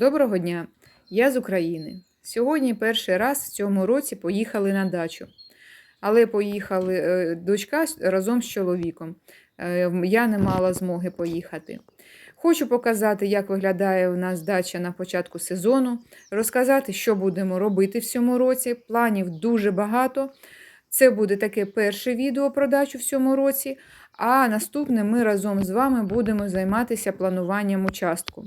Доброго дня! Я з України. Сьогодні перший раз в цьому році поїхали на дачу. Але поїхали е, дочка разом з чоловіком. Е, Я не мала змоги поїхати. Хочу показати, як виглядає у нас дача на початку сезону, розказати, що будемо робити в цьому році. Планів дуже багато. Це буде таке перше відео про дачу в цьому році. А наступне ми разом з вами будемо займатися плануванням участку.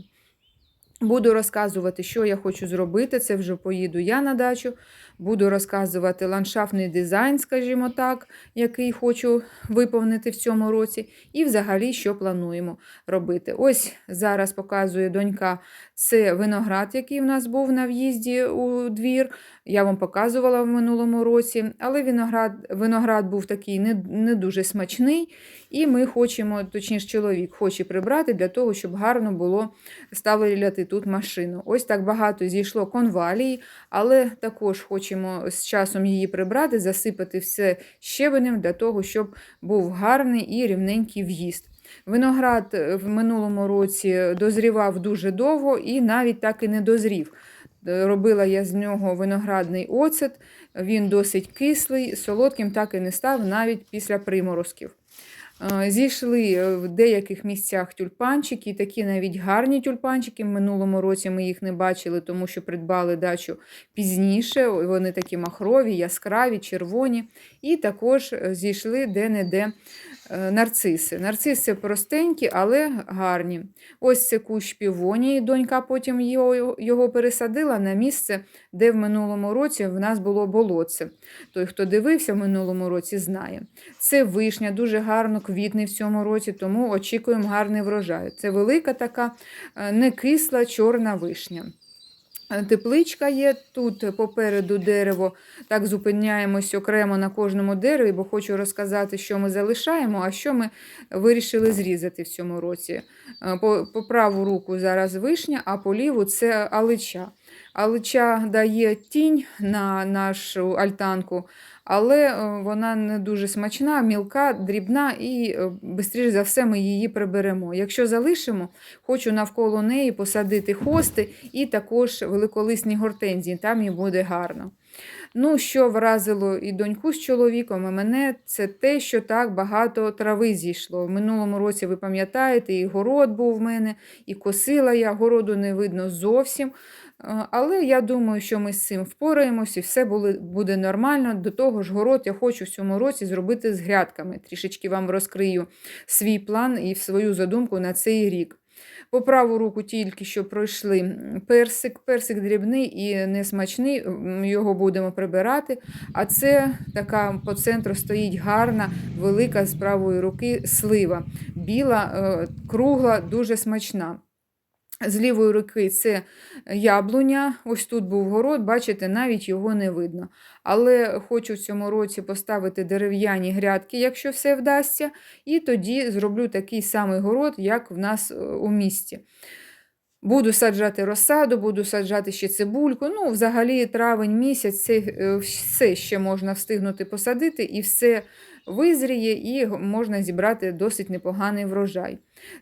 Буду розказувати, що я хочу зробити. Це вже поїду я на дачу. Буду розказувати ландшафтний дизайн, скажімо так, який хочу виповнити в цьому році, і взагалі, що плануємо робити. Ось зараз показує донька це виноград, який в нас був на в'їзді у двір. Я вам показувала в минулому році, але виноград, виноград був такий не, не дуже смачний, і ми хочемо, точніше, чоловік хоче прибрати для того, щоб гарно було ставити тут машину. Ось так багато зійшло конвалії, але також хочемо з часом її прибрати, засипати все щебенем для того, щоб був гарний і рівненький в'їзд. Виноград е, в минулому році дозрівав дуже довго і навіть так і не дозрів. Е, Робила я з нього виноградний оцет, він досить кислий, солодким так і не став навіть після приморозків. Е, Зійшли е, в деяких місцях тюльпанчики, такі навіть гарні тюльпанчики. В минулому році ми їх не бачили, тому що придбали дачу пізніше. Вони такі махрові, яскраві, червоні. І також е, зійшли де-не-де нарциси. Нарциси простенькі, але гарні. Ось це кущ півонії. Донька потім його, його пересадила на місце, де в минулому році в нас було болотце. Той, хто дивився в минулому році, знає. Це вишня, дуже гарно квітне в цьому році, тому очікуємо гарний врожай. Це велика така е, не кисла чорна вишня. Тепличка є тут попереду дерево. Так зупиняємось окремо на кожному дереві, бо хочу розказати, що ми залишаємо, а що ми вирішили зрізати в цьому році. Е, По, по праву руку зараз вишня, а по ліву це алича. Алича дає тінь на нашу альтанку, але е, вона не дуже смачна, мілка, дрібна і, швидше за все, ми її приберемо. Якщо залишимо, хочу навколо неї посадити хости і також великолисні гортензії, там їй буде гарно. Ну, що вразило і доньку з чоловіком, і мене, це те, що так багато трави зійшло. В минулому році, ви пам'ятаєте, і город був в мене, і косила я, городу не видно зовсім. Але я думаю, що ми з цим впораємось і все буде нормально. До того ж, город я хочу в цьому році зробити з грядками. Трішечки вам розкрию свій план і свою задумку на цей рік. По праву руку тільки що пройшли персик. Персик дрібний і несмачний, його будемо прибирати. А це така по центру стоїть гарна, велика з правої руки слива. Біла, е, кругла, дуже смачна. З лівої руки це яблуня. Ось тут був город, бачите, навіть його не видно. Але хочу в цьому році поставити дерев'яні грядки, якщо все вдасться, і тоді зроблю такий самий город, як в нас е, у місті. Буду саджати розсаду, буду саджати ще цибульку. Ну, взагалі, травень місяць, це е, все ще можна встигнути посадити, і все визріє, і можна зібрати досить непоганий врожай.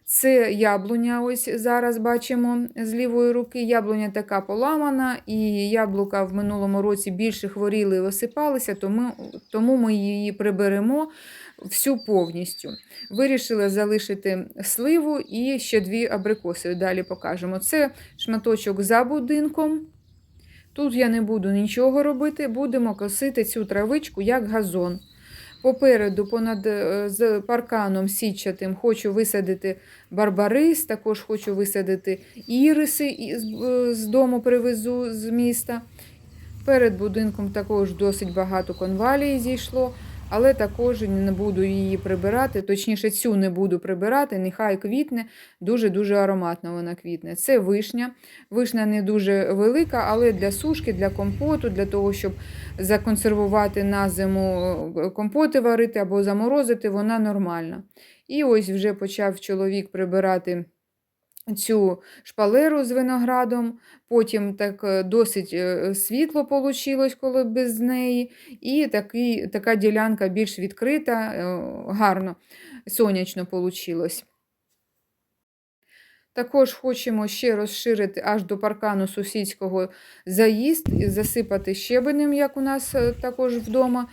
Це яблуня, ось зараз бачимо з лівої руки. Яблуня така поламана, і яблука в минулому році більше хворіли і осипалися, тому, тому ми її приберемо всю повністю. Вирішили залишити сливу і ще дві абрикоси. Далі покажемо. Це шматочок за будинком. Тут я не буду нічого робити, будемо косити цю травичку як газон. Попереду, понад е, з парканом січатим, хочу висадити барбарис, також хочу висадити іриси з дому привезу з міста. Перед будинком також досить багато конвалії зійшло, але також не буду її прибирати, точніше, цю не буду прибирати, нехай квітне, дуже-дуже ароматно вона квітне. Це вишня. Вишня не дуже велика, але для сушки, для компоту, для того, щоб законсервувати на зиму е, компоти варити або заморозити, вона нормальна. І ось вже почав чоловік прибирати цю шпалеру з виноградом, потім так е, досить е, світло вийшло, коли без неї, і такий, така ділянка більш відкрита, е, гарно, сонячно вийшло. Також хочемо ще розширити аж до паркану сусідського заїзд засипати щебенем, як у нас також вдома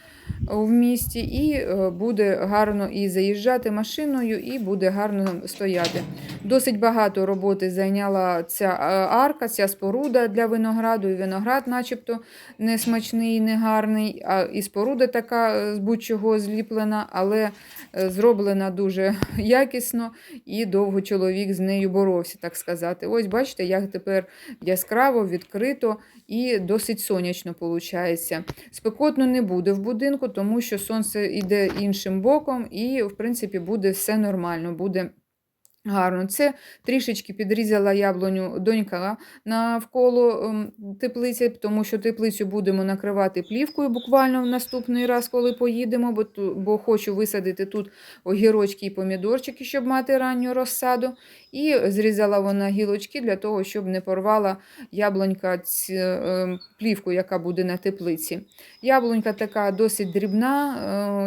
в місті, і е, буде гарно і заїжджати машиною, і буде гарно стояти. Досить багато роботи зайняла ця е, арка, ця споруда для винограду. Виноград, начебто, не смачний не гарний, а і споруда така е, з будь-чого зліплена, але зроблена дуже якісно і довго чоловік з нею боровся, так сказати. Ось бачите, як тепер яскраво, відкрито і досить сонячно виходить. Спекотно не буде в будинку, тому що сонце йде іншим боком, і, в принципі, буде все нормально. буде Гарно, це трішечки підрізала яблуню донька навколо ем, теплиці, тому що теплицю будемо накривати плівкою буквально в наступний раз, коли поїдемо, бо, бо хочу висадити тут огірочки і помідорчики, щоб мати ранню розсаду. І зрізала вона гілочки для того, щоб не порвала яблунька ць- ем, плівку, яка буде на теплиці. Яблунька така досить дрібна,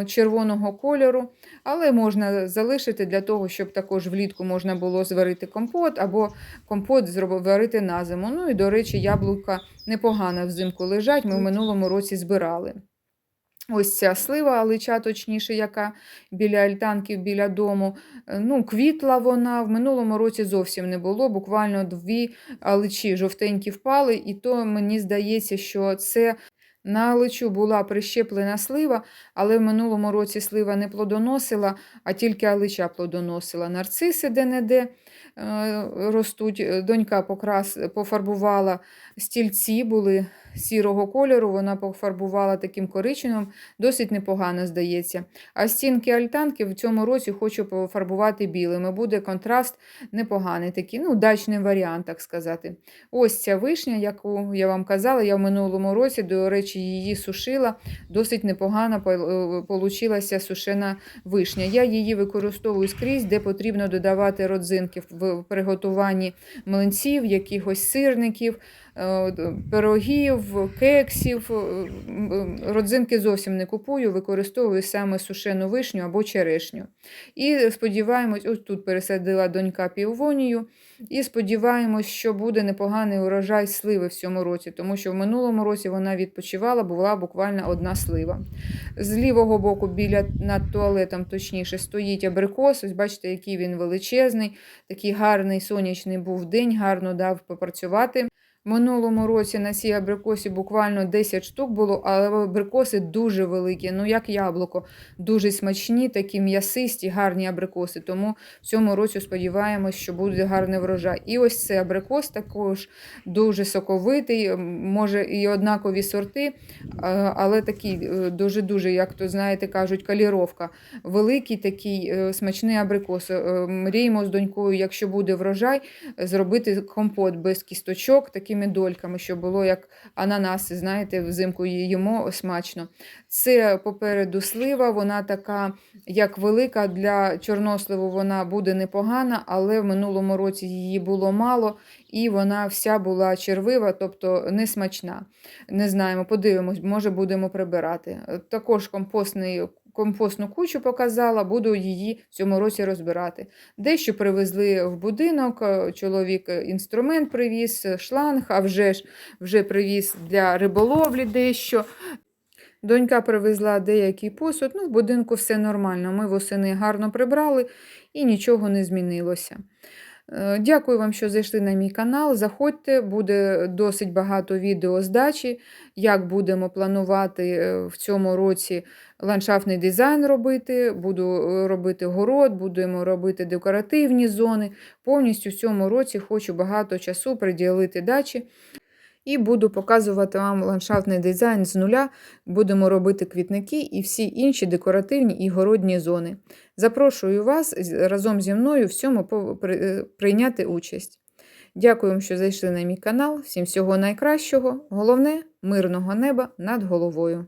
е, червоного кольору, але можна залишити для того, щоб також влітку можна було зварити компот або компот варити на зиму. Ну і, до речі, яблука непогано взимку лежать. Ми в минулому році збирали. Ось ця слива, алича, точніше, яка біля альтанків, біля дому. Е, Ну, квітла вона. В минулому році зовсім не було. Буквально дві аличі жовтенькі впали, і то мені здається, що це на аличу була прищеплена слива, але в минулому році слива не плодоносила, а тільки алича плодоносила. Нарциси де-не-де е, ростуть. Донька покрас, пофарбувала стільці, були сірого кольору, вона пофарбувала таким коричневим, досить непогано здається. А стінки альтанки в цьому році хочу пофарбувати білими. Буде контраст непоганий, такий, ну, дачний варіант, так сказати. Ось ця вишня, яку я вам казала, я в минулому році, до речі, її сушила. Досить непогано получилася сушена вишня. Я її використовую скрізь, де потрібно додавати родзинки в приготуванні млинців, якихось сирників, е, пирогів, кексів. Е, Родзинки зовсім не купую, використовую саме сушену вишню або черешню. І сподіваємось, ось тут пересадила донька півонію. І сподіваємось, що буде непоганий урожай сливи в цьому році, тому що в минулому році вона відпочивала, була буквально одна слива. З лівого боку, біля над туалетом, точніше, стоїть абрикос. Ось бачите, який він величезний, такий гарний сонячний був день, гарно дав попрацювати. Минулому році на цій абрикосі буквально 10 штук було, але абрикоси дуже великі, ну як яблуко, дуже смачні, такі м'ясисті, гарні абрикоси. Тому в цьому році сподіваємось, що буде гарний врожай. І ось цей абрикос також дуже соковитий, може і однакові сорти, але такий е, дуже-дуже, як то знаєте, кажуть, каліровка. Великий такий е, смачний абрикос. Е, Мріємо з донькою, якщо буде врожай, зробити компот без кісточок, такими дольками, щоб було як ананаси, знаєте, взимку їмо смачно. Це попереду слива, вона така, як велика для чорносливу, вона буде непогана, але в минулому році її було мало, і вона вся була червива, тобто не смачна. Не знаємо, подивимось, може будемо прибирати. Також компостний. Компостну кучу показала, буду її в цьому році розбирати. Дещо привезли в будинок, е, чоловік е, інструмент привіз, е, шланг, а вже ж вже привіз для риболовлі дещо. Донька привезла деякий посуд. Ну, в будинку все нормально. Ми восени гарно прибрали і нічого не змінилося. Е, Дякую вам, що зайшли на мій канал. Заходьте, буде досить багато відео здачі, як будемо планувати е, в цьому році ландшафтний дизайн робити. Буду е, робити город, будемо робити декоративні зони. Повністю в цьому році хочу багато часу приділити дачі. І буду показувати вам ландшафтний дизайн з нуля. Будемо робити квітники і всі інші декоративні і городні зони. Запрошую вас разом зі мною в е, прийняти участь. Дякую, що зайшли на мій канал. Всім всього найкращого. Головне мирного неба над головою.